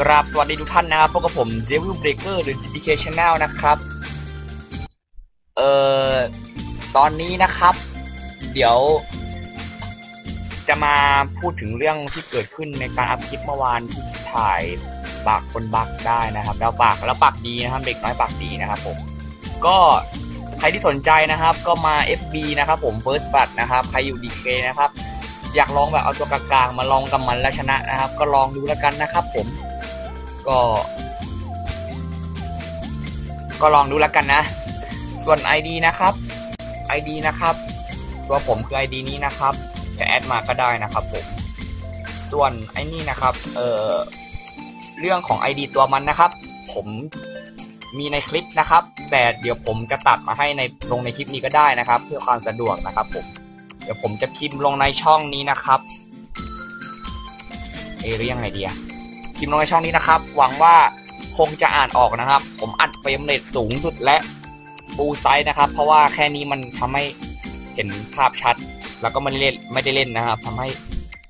กราบสวัสดีทุกท่านนะครับพบกับผมเจวิลเบรกเกอร์หรือ GPK Channel นะครับ เอ่อ ตอนนี้นะครับ เดี๋ยว จะมาพูดถึงเรื่องที่เกิดขึ้นในการอัพคลิปเมื่อวานที่ถ่ายปากคนบักได้นะครับ แล้วปากแล้วปากดีนะครับเด็กน้อยปากดีนะครับผม ก็ใครที่สนใจนะครับก็มา FB นะครับผม First b u t นะครับใครอยู่ DK นะครับ อยากลองแบบเอาตัวกลางๆมาลองกับมันแล้วชนะนะครับ ก็ลองดูแล้วกันนะครับผม ก็ ก็ลองดูแล้วกันนะ ส่วน ID นะครับ ID นะครับ ตัวผมคือ ID นี้นะครับ จะแอดมาก็ได้นะครับผม ส่วนไอ้นี่นะครับ เอ่อ เรื่องของ ID ตัวมันนะครับ ผมมีในคลิปนะครับ แต่เดี๋ยวผมจะตัดมาให้ในลงในคลิปนี้ก็ได้นะครับ เพื่อความสะดวกนะครับผม เดี๋ยวผมจะพิมพ์ลงในช่องนี้นะครับ เอหรือยังไงดีอะ พิมพ์ลงในช่องนี้นะครับ หวังว่าคงจะอ่านออกนะครับ ผมอัดเฟรมเรทสูงสุดและฟูไซส์นะครับ เพราะว่าแค่นี้มันทำให้เห็นภาพชัด แล้วก็ไม่ได้เล่นไม่ได้เล่นนะครับทำให้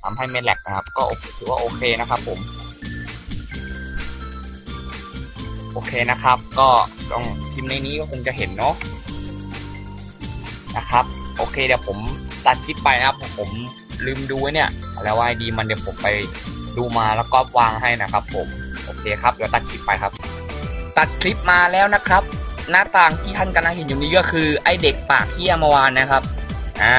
ทำให้ไม่แหลกนะครับ ก็ถือว่าโอเคนะครับ ผม โอเคนะครับ ก็ต้องพิมพ์ในนี้ก็คงจะเห็นเนาะนะครับ โอเคเดี๋ยวผมตัดคลิปไปนะครับผมลืมดูไว้เนี่ย แล้วว่าดีมันเดี๋ยวผมไป ดูมาแล้วก็วางให้นะครับผมโอเคครับเดี๋ยวตัดคลิปไปครับ ตัดคลิปมาแล้วนะครับ หน้าต่างที่ท่านกำลังเห็นอยู่นี้ก็คือไอเด็กปากเที่ยเมื่อวานนะครับอ่า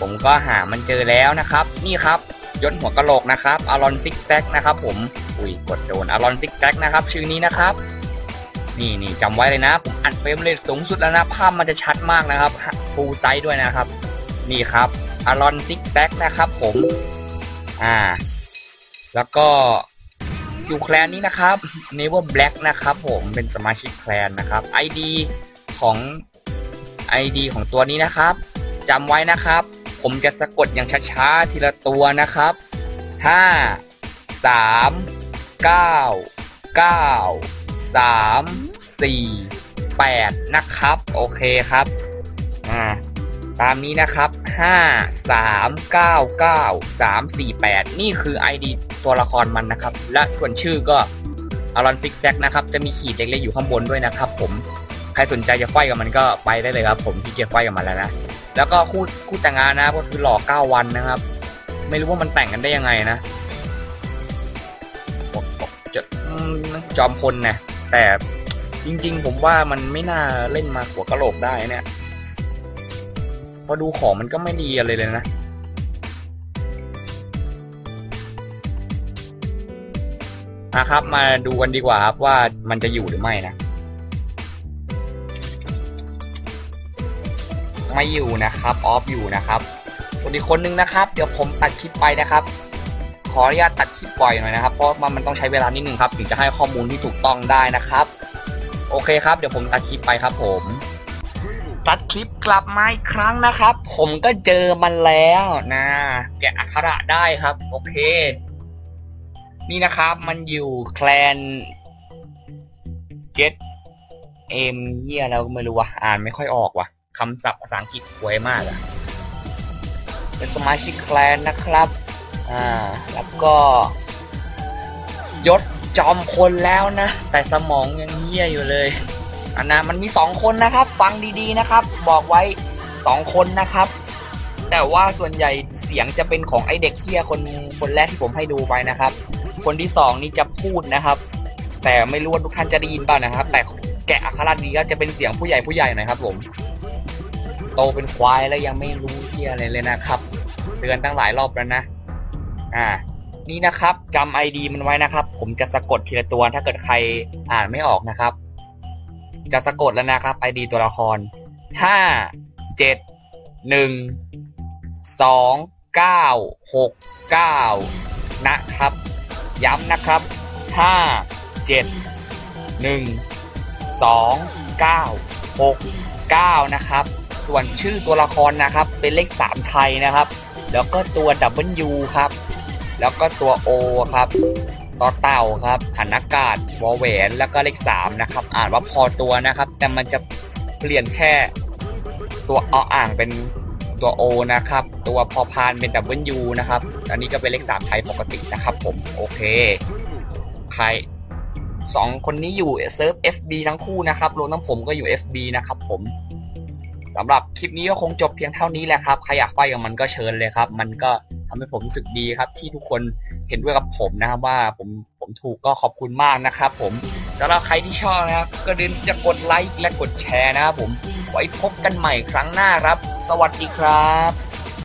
ผมก็หามันเจอแล้วนะครับ นี่ครับยศหัวกะโหลกนะครับอารอนซิกแซกนะครับผมอุ้ยกดโดนอารอนซิกแซกนะครับชื่อนี้นะครับ นี่นี่จำไว้เลยนะ ผมอัดเฟรมเรทสูงสุดแล้วนะภาพมันจะชัดมากนะครับฟูลไซส์ด้วยนะครับ นี่ครับอารอนซิกแซกนะครับผม อ่า แล้วก็อยู่แคลนนี้นะครับ n e v e r Black นะครับผมเป็นสมาชิกแคลนนะครับ ID ของ ID ของตัวนี้นะครับจำไว้นะครับ ผมจะสะกดอย่างช้าๆ ทีละตัวนะครับ 5 3 9 9 3 4 8 นะครับ โอเคครับอ่า ตามนี้นะครับ 5 3 9 9 3 4 8 นี่คือ ID ตัวละครมันนะครับ และส่วนชื่อก็อารอนซิกแซกนะครับ จะมีขีดเล็กๆอยู่ข้างบนด้วยนะครับผม ใครสนใจจะไฟกับมันก็ไปได้เลยครับ ผมที่เกียร์ไฟกับมันแล้วนะ แล้วก็คู่คู่แต่งงานนะก็คือหล่อ 9 วันนะครับ ไม่รู้ว่ามันแต่งกันได้ยังไงนะจะจอมพลนะแต่จริงๆ ผมว่ามันไม่น่าเล่นมาหัวกะโหลกได้เนี่ย พอดูของมันก็ไม่ดีอะไรเลยนะ นะครับ มาดูกันดีกว่าครับว่ามันจะอยู่หรือไม่นะ ไม่อยู่นะครับ ออฟอยู่นะครับ ส่วนอีกคนนึงนะครับ เดี๋ยวผมตัดคลิปไปนะครับ ขออนุญาตตัดคลิปปล่อยหน่อยนะครับ เพราะมันมันต้องใช้เวลานิดนึงครับ ถึงจะให้ข้อมูลที่ถูกต้องได้นะครับ โอเคครับ เดี๋ยวผมตัดคลิปไปครับผม ตัดคลิปกลับมาอีกครั้งนะครับ ผมก็เจอมันแล้วนะ แกะอักขระได้ครับ โอเค นี่นะครับ มันอยู่แคลนเจ็ดเอ็มเยี่ยแล้วไม่รู้ว่าอ่านไม่ค่อยออกว่ะคำศัพท์ภาษาอังกฤษหวยมากอะเป็นสมาชิกแคลนนะครับ อ่า แล้วก็ ยศจอมคนแล้วนะ แต่สมองยังเหี้ยอยู่เลย อันนะมันมีสองคนนะครับ ฟังดีๆนะครับ บอกไว้สองคนนะครับ แต่ว่าส่วนใหญ่เสียงจะเป็นของไอเด็กเฮียคนคนแรกที่ผมให้ดูไปนะครับ คนที่สองนี่จะพูดนะครับ แต่ไม่รู้ว่าทุกท่านจะได้ยินเปล่านะครับ แต่แกะอักขระดีก็จะเป็นเสียงผู้ใหญ่ผู้ใหญ่หน่อยครับ ผม โตเป็นควายแล้วยังไม่รู้เฮียอะไรเลยนะครับเตือนตั้งหลายรอบแล้วนะ อ่า นี่นะครับจำไอดีมันไว้นะครับ ผมจะสะกดทีละตัวถ้าเกิดใครอ่านไม่ออกนะครับ จะสะกดแล้วนะครับไอดีตัวละครห้าเจ็ดหนึ่งสองเก้าหกเก้านะครับ ย้ำนะครับห้าเจ็ดหนึ่งสองเก้าหกเก้านะครับ ส่วนชื่อตัวละครนะครับ เป็นเลขสามไทยนะครับ แล้วก็ตัว W ครับ แล้วก็ตัว O ครับ ต่อเต่าครับหันอากาศวอแหวนแล้วก็เลข3นะครับ อ่านว่าพอตัวนะครับ แต่มันจะเปลี่ยนแค่ตัวออ่างเป็นตัว O นะครับ ตัวพอพานเป็น W นะครับ อันนี้ก็เป็นเลข3ไทยปกตินะครับผม โอเค ใครสองคนนี้อยู่เซิร์ฟ FB ทั้งคู่นะครับ รวมทั้งผมก็อยู่ FB นะครับผมสำหรับคลิปนี้ก็คงจบเพียงเท่านี้แหละครับ ใครอยากไปกับมันก็เชิญเลยครับ มันก็ทำให้ผมรู้สึกดีครับที่ทุกคน เห็นด้วยกับผมนะครับว่าผมผมถูกก็ขอบคุณมากนะครับ ผมสำหรับใครที่ชอบนะครับก็อย่าลืมจะกดไลค์และกดแชร์นะครับผมไว้พบกันใหม่ครั้งหน้าครับ สวัสดีครับ